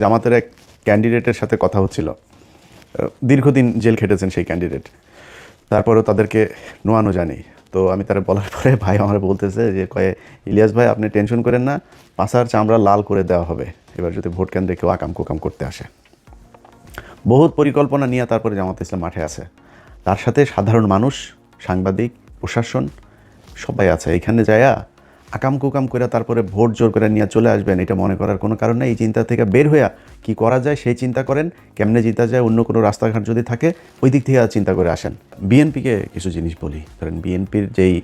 জামাতের এক ক্যান্ডিডেটের সাথে কথা হচ্ছিল। দীর্ঘদিন জেল খেটেছেন সেই ক্যান্ডিডেট। তারপরেও তাদেরকে নোয়ানো জানি তো আমি তারা বলার পরে ভাই আমার বলতেছে যে, কয়ে, ইলিয়াস ভাই, আপনি টেনশন করেন না, পাশার চামড়া লাল করে দেওয়া হবে। এবার যদি ভোট কেন্দ্রে কেউ আকাম কুকাম করতে আসে। বহুত পরিকল্পনা নিয়ে তারপরে জামাত ইসলাম মাঠে আছে। তার সাথে সাধারণ মানুষ, সাংবাদিক, প্রশাসন, সবাই আছে। এখানে যায়া আকাম কুকাম করে তারপরে ভোট জোর করে নিয়ে চলে আসবেন, এটা মনে করার কোনো কারণ নেই। এই চিন্তা থেকে বের হইয়া কি করা যায় সেই চিন্তা করেন, কেমনে জিতা যায়, অন্য কোনো রাস্তাঘাট যদি থাকে, ওই দিক থেকে চিন্তা করে আসেন। বিএনপিকে কিছু জিনিস বলি। ধরেন বিএনপির যেই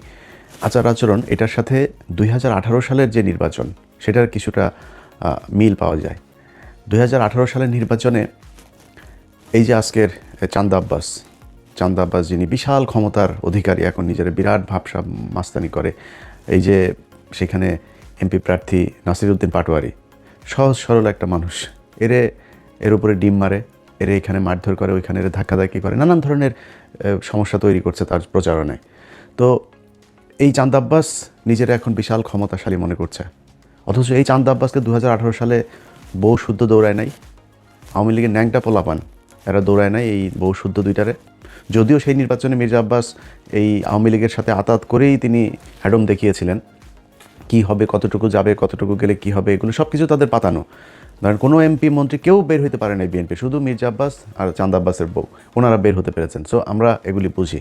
আচার আচরণ, এটার সাথে দুই হাজার আঠারো সালের যে নির্বাচন, সেটার কিছুটা মিল পাওয়া যায়। দুই হাজার আঠারো সালের নির্বাচনে এই যে আজকের চান্দা আব্বাস চান্দা আব্বাস যিনি বিশাল ক্ষমতার অধিকারী, এখন নিজের বিরাট ভাবসা মাস্তানি করে, এই যে সেখানে এমপি প্রার্থী নাসিরউদ্দিন পাটোয়ারি। সহজ, সরল একটা মানুষ। এরে, এর উপরে ডিম মারে, এরে এখানে মারধর করে, ওইখানে এর ধাক্কাধাক্কি করে, নানান ধরনের সমস্যা তৈরি করছে তার প্রচারণায় তো এই চাঁদ আব্বাস নিজের এখন বিশাল ক্ষমতাশালী মনে করছে। অথচ এই চাঁদ আব্বাসকে দু হাজার আঠেরো সালে বউ শুদ্ধ দৌড়ায় নাই, আওয়ামী লীগের ন্যাংটা পোলাপান, এরা দৌড়ায় নাই এই বউ শুদ্ধ দুইটারে। যদিও সেই নির্বাচনে মির্জা আব্বাস এই আওয়ামী লীগের সাথে আতাত করেই তিনি হ্যাডম দেখিয়েছিলেন। কি হবে, কতটুকু যাবে, কতটুকু গেলে কি হবে, এগুলো সব কিছু তাদের পাতানো। ধরেন কোনো এমপি মন্ত্রী কেউ বের হতে পারে না বিএনপি শুধু মির্জা আব্বাস আর চাঁদ আব্বাসের বউ, ওনারা বের হতে পেরেছেন। সো আমরা এগুলি বুঝি।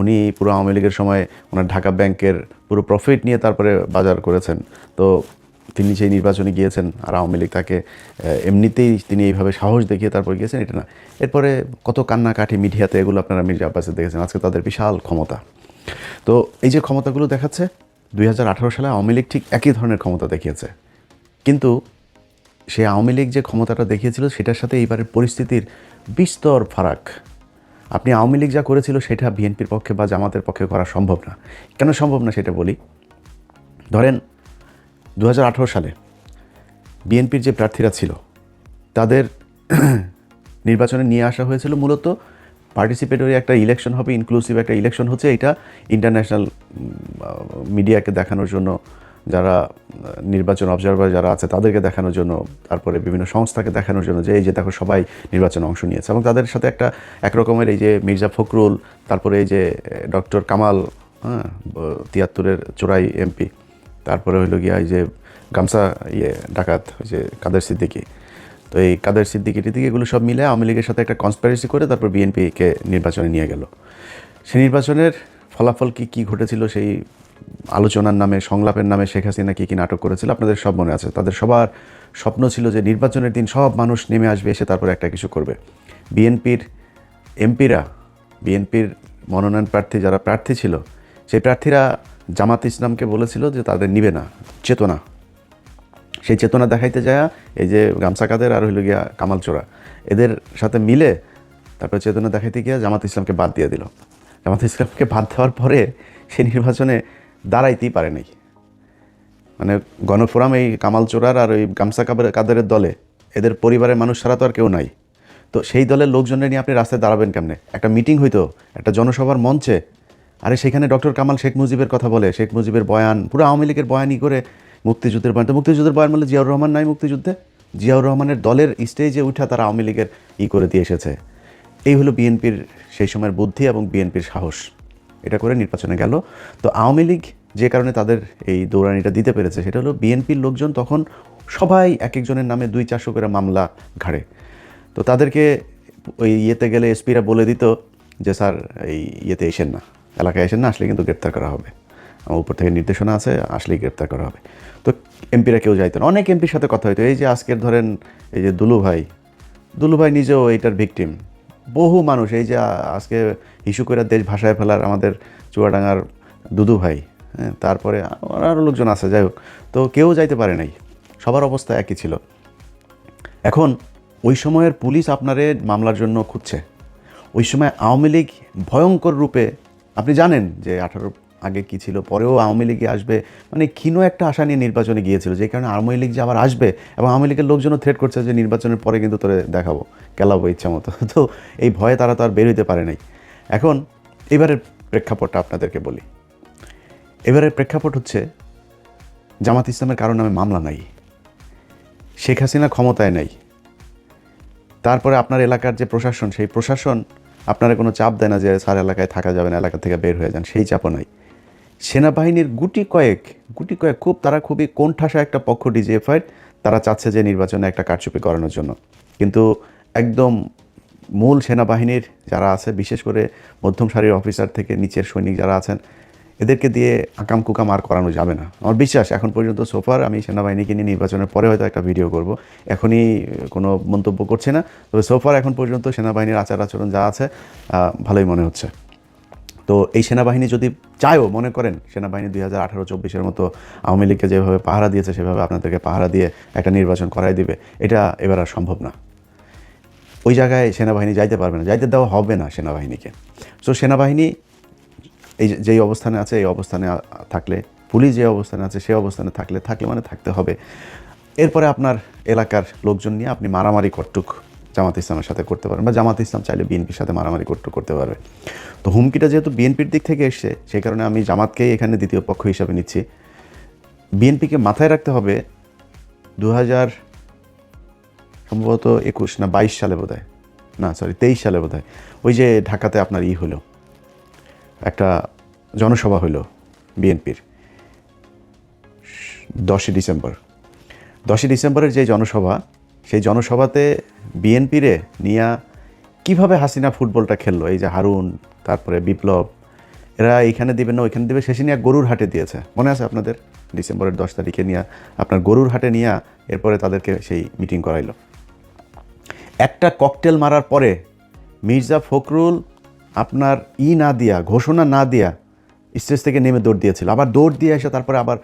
উনি পুরো আওয়ামী লীগের সময় ওনার ঢাকা ব্যাংকের পুরো প্রফিট নিয়ে তারপরে বাজার করেছেন। তো তিনি সেই নির্বাচনে গিয়েছেন, আর আওয়ামী লীগ তাকে এমনিতেই তিনি এইভাবে সাহস দেখিয়ে তারপর গিয়েছেন, এটা না। এরপরে কত কান্নাকাঠি মিডিয়াতে এগুলো আপনারা মির্জা আব্বাসে দেখেছেন, আজকে তাদের বিশাল ক্ষমতা। তো এই যে ক্ষমতাগুলো দেখাচ্ছে দুই হাজার আঠেরো সালে আওয়ামী লীগ ঠিক একই ধরনের ক্ষমতা দেখিয়েছে। কিন্তু সে আওয়ামী লীগ যে ক্ষমতাটা দেখিয়েছিল, সেটার সাথে এইবারের পরিস্থিতির বিস্তর ফারাক। আপনি আওয়ামী লীগ যা করেছিল, সেটা বিএনপির পক্ষে বা জামাতের পক্ষে করা সম্ভব না। কেন সম্ভব না সেটা বলি? ধরেন দু হাজার আঠারো সালে বিএনপির যে প্রার্থীরা ছিল, তাদের নির্বাচনে নিয়ে আসা হয়েছিল মূলত পার্টিসিপেটরি একটা ইলেকশন হবে ইনক্লুসিভ একটা ইলেকশন হচ্ছে, এটা ইন্টারন্যাশনাল মিডিয়াকে দেখানোর জন্য যারা নির্বাচন অবজারভার যারা আছে, তাদেরকে দেখানোর জন্য, তারপরে বিভিন্ন সংস্থাকে দেখানোর জন্য যে এই যে দেখো সবাই নির্বাচনে অংশ নিয়েছে। এবং তাদের সাথে একটা একরকমের এই যে মির্জা ফখরুল, তারপরে এই যে ডক্টর কামাল হ্যাঁ তিয়াত্তরের চোরাই এমপি তারপরে হইল গিয়া এই যে গামছা ইয়ে ডাকাত, ওই যে কাদের সিদ্দিকি তো এই কাদের সিদ্দিকি টিদ্দিকি এগুলো সব মিলে আওয়ামী লীগের সাথে একটা কনস্পারেসি করে তারপর বিএনপিকে নির্বাচনে নিয়ে গেল। সেই নির্বাচনের ফলাফল কি কি ঘটেছিল, সেই আলোচনার নামে, সংলাপের নামে শেখ হাসিনা কী কী নাটক করেছিল, আপনাদের সব মনে আছে। তাদের সবার স্বপ্ন ছিল যে নির্বাচনের দিন সব মানুষ নেমে আসবে, এসে তারপর একটা কিছু করবে। বিএনপির এমপিরা বিএনপির মনোনয়ন প্রার্থী যারা প্রার্থী ছিল, সেই প্রার্থীরা জামাত ইসলামকে বলেছিল যে তাদের নিবে না, চেতনা। সেই চেতনা দেখাইতে যায় এই যে গামছা কাদের আর হইল গিয়া কামাল চোরা এদের সাথে মিলে তারপরে চেতনা দেখাইতে গিয়া জামাত ইসলামকে বাদ দিয়ে দিল। জামাত ইসলামকে বাদ দেওয়ার পরে সেই নির্বাচনে দাঁড়াইতেই পারে নাই। মানে গণফোরাম এই কামাল চোরার আর ওই গামছা কাবের কাদেরের দলে, এদের পরিবারের মানুষ ছাড়া তো আর কেউ নাই। তো সেই দলের লোকজনের নিয়ে আপনি রাস্তায় দাঁড়াবেন কেমনে? একটা মিটিং হইতো, একটা জনসভার মঞ্চে। আরে সেখানে ডক্টর কামাল শেখ মুজিবের কথা বলে, শেখ মুজিবের বয়ান, পুরো আওয়ামী লীগের বয়ানই করে মুক্তিযুদ্ধের বয়ান তো মুক্তিযুদ্ধের বয়ান বলে জিয়াউর রহমান নাই মুক্তিযুদ্ধে। জিয়াউর রহমানের দলের স্টেজে উঠা তারা আওয়ামী লীগের ই করে দিয়ে এসেছে। এই হলো বিএনপির সেই সময়ের বুদ্ধি এবং বিএনপির সাহস। এটা করে নির্বাচনে গেল। তো আওয়ামী লীগ যে কারণে তাদের এই দৌড়ানিটা দিতে পেরেছে, সেটা হলো বিএনপির লোকজন তখন সবাই এক একজনের নামে দুই চারশো করে মামলা ঘাড়ে। তো তাদেরকে ওই ইয়েতে গেলে এসপিরা বলে দিত যে, স্যার, এই ইয়েতে এসেন না। এলাকায় এসেন না, আসলে কিন্তু গ্রেপ্তার করা হবে। উপর থেকে নির্দেশনা আছে, আসলেই গ্রেপ্তার করা হবে। তো এমপিরা কেউ যাইতেন অনেক এমপির সাথে কথা হইতো। এই যে আজকের ধরেন, এই যে দুলু ভাই দুলু ভাই নিজেও এইটার ভিকটিম। বহু মানুষ, এই যে আজকে ইস্যু করে দেশ ভাষায় ফেলার আমাদের চুয়াডাঙ্গার দুদু ভাই হ্যাঁ তারপরে আরও লোকজন আছে, যাই হোক। তো কেউ যাইতে পারে নাই। সবার অবস্থা একই ছিল। এখন ওই সময়ের পুলিশ আপনারে মামলার জন্য খুঁজছে। ওই সময় আওয়ামী লীগ ভয়ঙ্কর রূপে, আপনি জানেন যে আঠারো আগে কি ছিল? পরেও আওয়ামী লীগে আসবে। মানে ক্ষীণ একটা আশা নিয়ে নির্বাচনে গিয়েছিল, যে কারণে আওয়ামী লীগ যে আবার আসবে এবং আওয়ামী লীগের লোকজনও থ্রেট করছে যে নির্বাচনের পরে কিন্তু তোরে দেখাবো। কেলাবো ইচ্ছা মতো। তো এই ভয়ে তারা তো আর বের হইতে পারে নাই। এখন এবারের প্রেক্ষাপটটা আপনাদেরকে বলি। এবারের প্রেক্ষাপট হচ্ছে, জামাত ইসলামের কারণ নামে মামলা নাই। শেখ হাসিনা ক্ষমতায় নাই। তারপরে আপনার এলাকার যে প্রশাসন, সেই প্রশাসন আপনারা কোনো চাপ দেয় না যে স্যার এলাকায় থাকা যাবে না, এলাকা থেকে বের হয়ে যান, সেই চাপও নাই। সেনাবাহিনীর গুটি কয়েক গুটি কয়েক খুব, তারা খুবই কোণঠাসা একটা পক্ষ ডিজিএফআইয়ের তারা চাচ্ছে যে নির্বাচনে একটা কারচুপি করানোর জন্য। কিন্তু একদম মূল সেনাবাহিনীর যারা আছে, বিশেষ করে মধ্যম সারির অফিসার থেকে নিচের সৈনিক যারা আছেন, এদেরকে দিয়ে আকাম কুকাম আর করানো যাবে না। আমার বিশ্বাস, এখন পর্যন্ত সোফার আমি সেনাবাহিনীকে নিয়ে নির্বাচনের পরে হয়তো একটা ভিডিও করব। এখনই কোনো মন্তব্য করছি না। তবে সোফার এখন পর্যন্ত সেনাবাহিনীর আচার আচরণ যা আছে ভালোই মনে হচ্ছে। তো এই সেনাবাহিনী যদি চায়ও, মনে করেন, সেনাবাহিনী দুই হাজার আঠারো, চব্বিশের মতো আওয়ামী লীগকে যেভাবে পাহারা দিয়েছে, সেভাবে আপনাদেরকে পাহারা দিয়ে একটা নির্বাচন করাই দিবে, এটা এবার আর সম্ভব না। ওই জায়গায় সেনাবাহিনী যাইতে পারবে না, যাইতে দেওয়া হবে না সেনাবাহিনীকে। সো সেনাবাহিনী এই যেই অবস্থানে আছে, এই অবস্থানে থাকলে, পুলিশ যে অবস্থানে আছে সেই অবস্থানে থাকলে থাকলে মানে থাকতে হবে। এরপরে আপনার এলাকার লোকজন নিয়ে আপনি মারামারি কটুক জামাত ইসলামের সাথে করতে পারেন বা জামাত ইসলাম চাইলে বিএনপির সাথে মারামারি করতে করতে পারবে। তো হুমকিটা যেহেতু বিএনপির দিক থেকে এসছে, সেই কারণে আমি জামাতকেই এখানে দ্বিতীয় পক্ষ হিসাবে নিচ্ছি। বিএনপিকে মাথায় রাখতে হবে দু হাজার সম্ভবত একুশ না বাইশ সালে বোধ না সরি তেইশ সালে বোধ ওই যে ঢাকাতে আপনার ই হলো, একটা জনসভা হলো বিএনপির, দশই ডিসেম্বর। দশই ডিসেম্বরের যে জনসভা সেই জনসভাতে বিএনপিরে নিয়া কীভাবে হাসিনা ফুটবলটা খেললো? এই যে হারুন, তারপরে বিপ্লব, এরা এইখানে দিবে না, ওইখানে দিবে, শেষে নিয়ে গরুর হাটে দিয়েছে। মনে আছে আপনাদের? ডিসেম্বরের দশ তারিখে নিয়ে আপনার গরুর হাটে নিয়ে এরপরে তাদেরকে সেই মিটিং করাইল। একটা ককটেল মারার পরে মির্জা ফখরুল আপনার ই না দিয়া, ঘোষণা না দিয়া স্টেজ থেকে নেমে দৌড় দিয়েছিল। আবার দৌড় দিয়ে এসে তারপরে আবার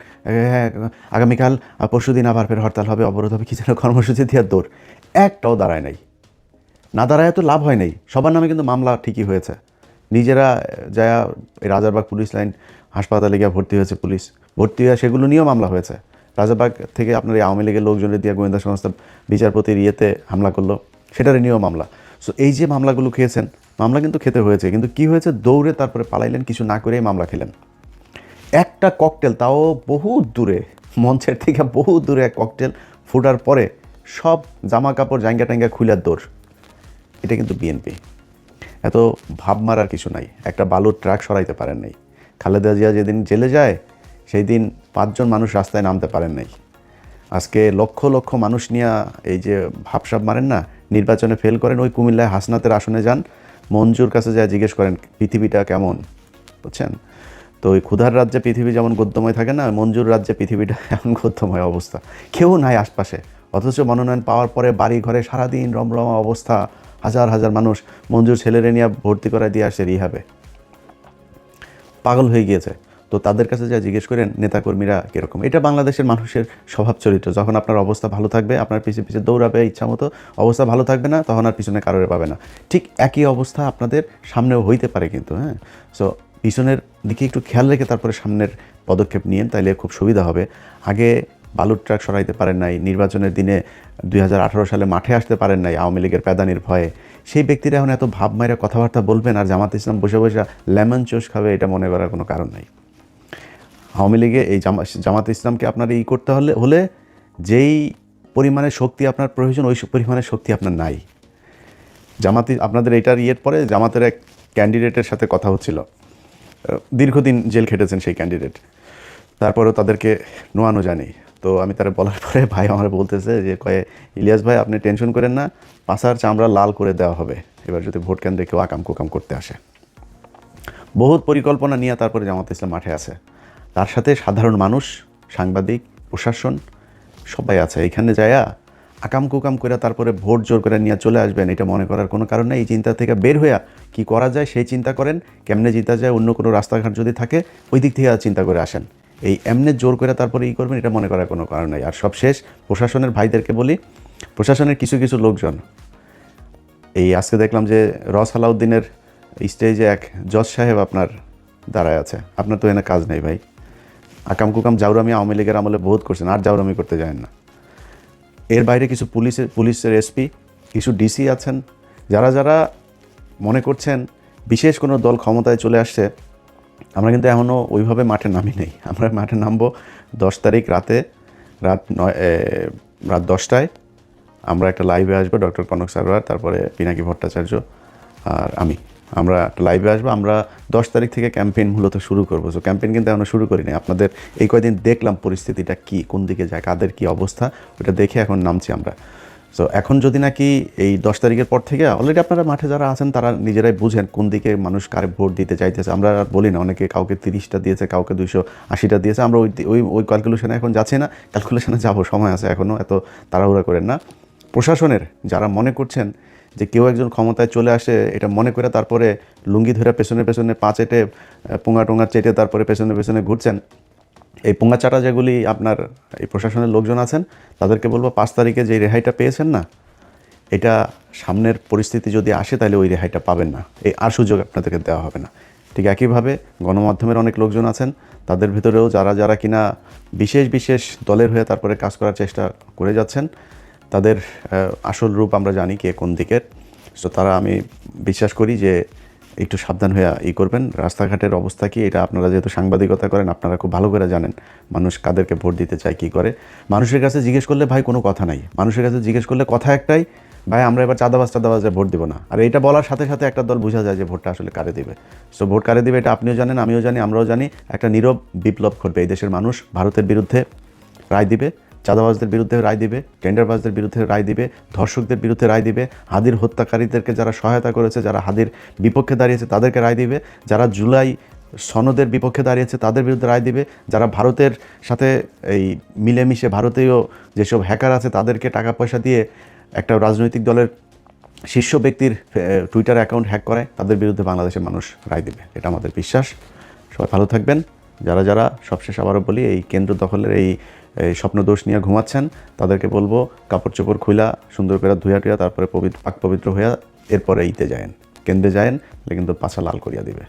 হ্যাঁ আগামীকাল পরশু দিন আবার ফের হরতাল হবে, অবরোধ হবে, কি যেন কর্মসূচি দিয়ে দৌড়। একটাও দাঁড়ায় নাই। না দাঁড়ায় তো লাভ হয় নাই। সবার নামে কিন্তু মামলা ঠিকই হয়েছে। নিজেরা যা রাজারবাগ পুলিশ লাইন হাসপাতালে গিয়ে ভর্তি হয়েছে পুলিশ। ভর্তি হয়ে সেগুলো নিয়েও মামলা হয়েছে। রাজারবাগ থেকে আপনার এই আওয়ামী লীগের লোকজনের দিয়ে গোয়েন্দা সংস্থা বিচারপতির ইয়েতে হামলা করল, সেটার নিয়েও মামলা। সো এই যে মামলাগুলো খেয়েছেন, মামলা কিন্তু খেতে হয়েছে। কিন্তু কি হয়েছে? দৌড়ে তারপরে পালাইলেন, কিছু না করেই মামলা খেলেন। একটা ককটেল তাও বহু দূরে, মঞ্চের থেকে বহু দূরে এক ককটেল ফুটার পরে সব জামা কাপড় জাঙ্গা টাঙ্গা খুলার দৌড়। এটা কিন্তু বিএনপি এত ভাব মারার কিছু নাই। একটা বালুর ট্রাক সরাইতে পারেন নাই। খালেদা জিয়া যেদিন জেলে যায় সেই দিন পাঁচজন মানুষ রাস্তায় নামতে পারেন নাই। আজকে লক্ষ লক্ষ মানুষ নিয়ে এই যে ভাবসাব মারেন না নির্বাচনে ফেল করেন, ওই কুমিল্লায় হাসনাতের আসনে যান। মঞ্জুর কাছে যা জিজ্ঞেস করেন, পৃথিবীটা কেমন? বুঝছেন? তো ওই ক্ষুধার রাজ্যে পৃথিবী যেমন গদ্যময় থাকে না, মঞ্জুর রাজ্যে পৃথিবীটা এমন গদ্যময় অবস্থা। কেউ নাই আশপাশে। অথচ মনোনয়ন পাওয়ার পরে বাড়ি ঘরে সারাদিন রমরমা অবস্থা, হাজার হাজার মানুষ মঞ্জুর ছেলেরে নিয়ে ভর্তি করায় দিয়ে আসে রিহাবে। পাগল হয়ে গিয়েছে। তো তাদের কাছে যা জিজ্ঞেস করেন, নেতাকর্মীরা কীরকম? এটা বাংলাদেশের মানুষের স্বভাব চরিত্র যখন আপনার অবস্থা ভালো থাকবে, আপনার পিছিয়ে পিছিয়ে দৌড়াবে ইচ্ছা মতো, অবস্থা ভালো থাকবে না, তখন আর পিছনে কারোর পাবে না। ঠিক একই অবস্থা আপনাদের সামনেও হইতে পারে কিন্তু হ্যাঁ? সো পিছনের দিকে একটু খেয়াল রেখে তারপরে সামনের পদক্ষেপ নিয়েন, তাইলে খুব সুবিধা হবে। আগে বালুর ট্রাক সরাইতে পারেন নাই, নির্বাচনের দিনে দুই হাজার আঠেরো সালে মাঠে আসতে পারেন নাই আওয়ামী লীগের প্যাদানির ভয়ে। সেই ব্যক্তিরা এখন এত ভাব মাইরা কথাবার্তা বলবেন আর জামাত ইসলাম বসে বসে লেমন চোষ খাবে, এটা মনে করার কোনো কারণ নাই। আওয়ামী লীগে এই জামা, জামাত ইসলামকে আপনার ই করতে হলে হলে যেই পরিমাণে শক্তি আপনার প্রয়োজন, ওই পরিমাণে শক্তি আপনার নাই। জামাতি, আপনাদের এটার ইয়ের পরে জামাতের এক ক্যান্ডিডেটের সাথে কথা হচ্ছিল। দীর্ঘদিন জেল খেটেছেন সেই ক্যান্ডিডেট। তারপরেও তাদেরকে নোয়ানো জানি তো আমি তারা বলার পরে ভাই আমার বলতেছে যে, কয়ে, ইলিয়াস ভাই, আপনি টেনশন করেন না, পাশার চামড়া লাল করে দেওয়া হবে। এবার যদি ভোট কেন্দ্রে কেউ আকাম কুকাম করতে আসে। বহুত পরিকল্পনা নিয়ে তারপরে জামাত ইসলাম মাঠে আছে। তার সাথে সাধারণ মানুষ, সাংবাদিক, প্রশাসন, সবাই আছে। এখানে যায়া আকাম কুকাম করে তারপরে ভোট জোর করে নিয়ে চলে আসবেন, এটা মনে করার কোনো কারণ নেই। এই চিন্তা থেকে বের হইয়া কি করা যায় সেই চিন্তা করেন, কেমনে জিতা যায়, অন্য কোনো রাস্তাঘাট যদি থাকে, ওই দিক থেকে চিন্তা করে আসেন। এই এমনে জোর করে তারপরে ই করবেন, এটা মনে করার কোনো কারণ নেই। আর সব শেষ প্রশাসনের ভাইদেরকে বলি, প্রশাসনের কিছু কিছু লোকজন। এই আজকে দেখলাম যে রস আলাউদ্দিনের স্টেজে এক জজ সাহেব আপনার দাঁড়ায় আছে। আপনার তো এনে কাজ নেই ভাই। আকাম কুকাম জাউরামি আওয়ামী লীগের আমলে বহুত করছেন, আর জাউরামি করতে যায় না। এর বাইরে কিছু পুলিশের পুলিশের এসপি কিছু ডিসি আছেন, যারা যারা মনে করছেন বিশেষ কোনো দল ক্ষমতায় চলে আসছে, আমরা কিন্তু এখনও ওইভাবে মাঠে নামি নেই। আমরা মাঠে নামবো দশ তারিখ রাতে, রাত নয় রাত দশটায়। আমরা একটা লাইভে আসব, ডক্টর কনক সারোয়ার, তারপরে পিনাকি ভট্টাচার্য আর আমি। আমরা লাইভে আসব, আমরা দশ তারিখ থেকে ক্যাম্পেইন মূলত শুরু করব। সো ক্যাম্পেইন কিন্তু আমরা শুরু করিনি। আপনাদের এই কয়দিন দেখলাম পরিস্থিতিটা কি, কোন দিকে যায়, কাদের কি অবস্থা, ওটা দেখে এখন নামছি আমরা। সো এখন যদি নাকি এই দশ তারিখের পর থেকে অলরেডি আপনারা মাঠে যারা আছেন, তারা নিজেরাই বুঝেন কোন দিকে মানুষ কারে ভোট দিতে চাইতেছে। আমরা বলি না, অনেকে কাউকে তিরিশটা দিয়েছে, কাউকে দুইশো আশিটা দিয়েছে। আমরা ওই ওই ওই ক্যালকুলেশনে এখন যাচ্ছি না। ক্যালকুলেশনে যাব, সময় আছে এখনও এত তাড়াহুড়া করেন না। প্রশাসনের যারা মনে করছেন যে কেউ একজন ক্ষমতায় চলে আসে, এটা মনে করে তারপরে লুঙ্গি ধরে পেছনে পেছনে পা চেটে পোঙা টোঙা চেটে তারপরে পেছনে পেছনে ঘুরছেন। এই পোঙা চাটা যেগুলি আপনার এই প্রশাসনের লোকজন আছেন, তাদেরকে বলব পাঁচ তারিখে যে রেহাইটা পেয়েছেন না, এটা সামনের পরিস্থিতি যদি আসে তাহলে ওই রেহাইটা পাবেন না। এই আর সুযোগ আপনাদেরকে দেওয়া হবে না। ঠিক একইভাবে গণমাধ্যমের অনেক লোকজন আছেন, তাদের ভিতরেও যারা যারা কিনা বিশেষ বিশেষ দলের হয়ে তারপরে কাজ করার চেষ্টা করে যাচ্ছেন তাদের আসল রূপ আমরা জানি কে কোন দিকের। সো তারা আমি বিশ্বাস করি যে একটু সাবধান হয়ে ই করবেন। রাস্তাঘাটের অবস্থা কি, এটা আপনারা যেহেতু সাংবাদিকতা করেন, আপনারা খুব ভালো করে জানেন মানুষ কাদেরকে ভোট দিতে চায়, কী করে। মানুষের কাছে জিজ্ঞেস করলে ভাই কোনো কথা নাই। মানুষের কাছে জিজ্ঞেস করলে কথা একটাই, ভাই আমরা এবার চাঁদাবাজ চাঁদাবাজে ভোট দিব না। আর এটা বলার সাথে সাথে একটা দল বোঝা যায় যে ভোটটা আসলে কারে দিবে। সো ভোট কারে দিবে এটা আপনিও জানেন, আমিও জানি, আমরাও জানি। একটা নীরব বিপ্লব ঘটবে এই দেশের মানুষ ভারতের বিরুদ্ধে রায় দিবে। চাঁদাবাজদের বিরুদ্ধে রায় দিবে, টেন্ডারবাজদের বিরুদ্ধে রায় দিবে, ধর্ষকদের বিরুদ্ধে রায় দিবে, হাদির হত্যাকারীদেরকে যারা সহায়তা করেছে, যারা হাদির বিপক্ষে দাঁড়িয়েছে, তাদেরকে রায় দিবে, যারা জুলাই সনদের বিপক্ষে দাঁড়িয়েছে, তাদের বিরুদ্ধে রায় দিবে, যারা ভারতের সাথে এই মিলেমিশে ভারতীয় যেসব হ্যাকার আছে, তাদেরকে টাকা পয়সা দিয়ে একটা রাজনৈতিক দলের শীর্ষ ব্যক্তির টুইটার অ্যাকাউন্ট হ্যাক করায় তাদের বিরুদ্ধে বাংলাদেশের মানুষ রায় দিবে। এটা আমাদের বিশ্বাস। সবাই ভালো থাকবেন। যারা যারা, সবশেষ আবারও বলি, এই কেন্দ্র দখলের এই এই স্বপ্নদোষ নিয়ে ঘুমাচ্ছেন, তাদেরকে বলব কাপড় চোপড় খুলা সুন্দর করে ধুয়া টুয়া, তারপরে পবিত্র পাক পবিত্র হইয়া এরপরে ইতে যায়েন। কেন্দ্রে যায়েন কিন্তু পাছা লাল করিয়া দিবে।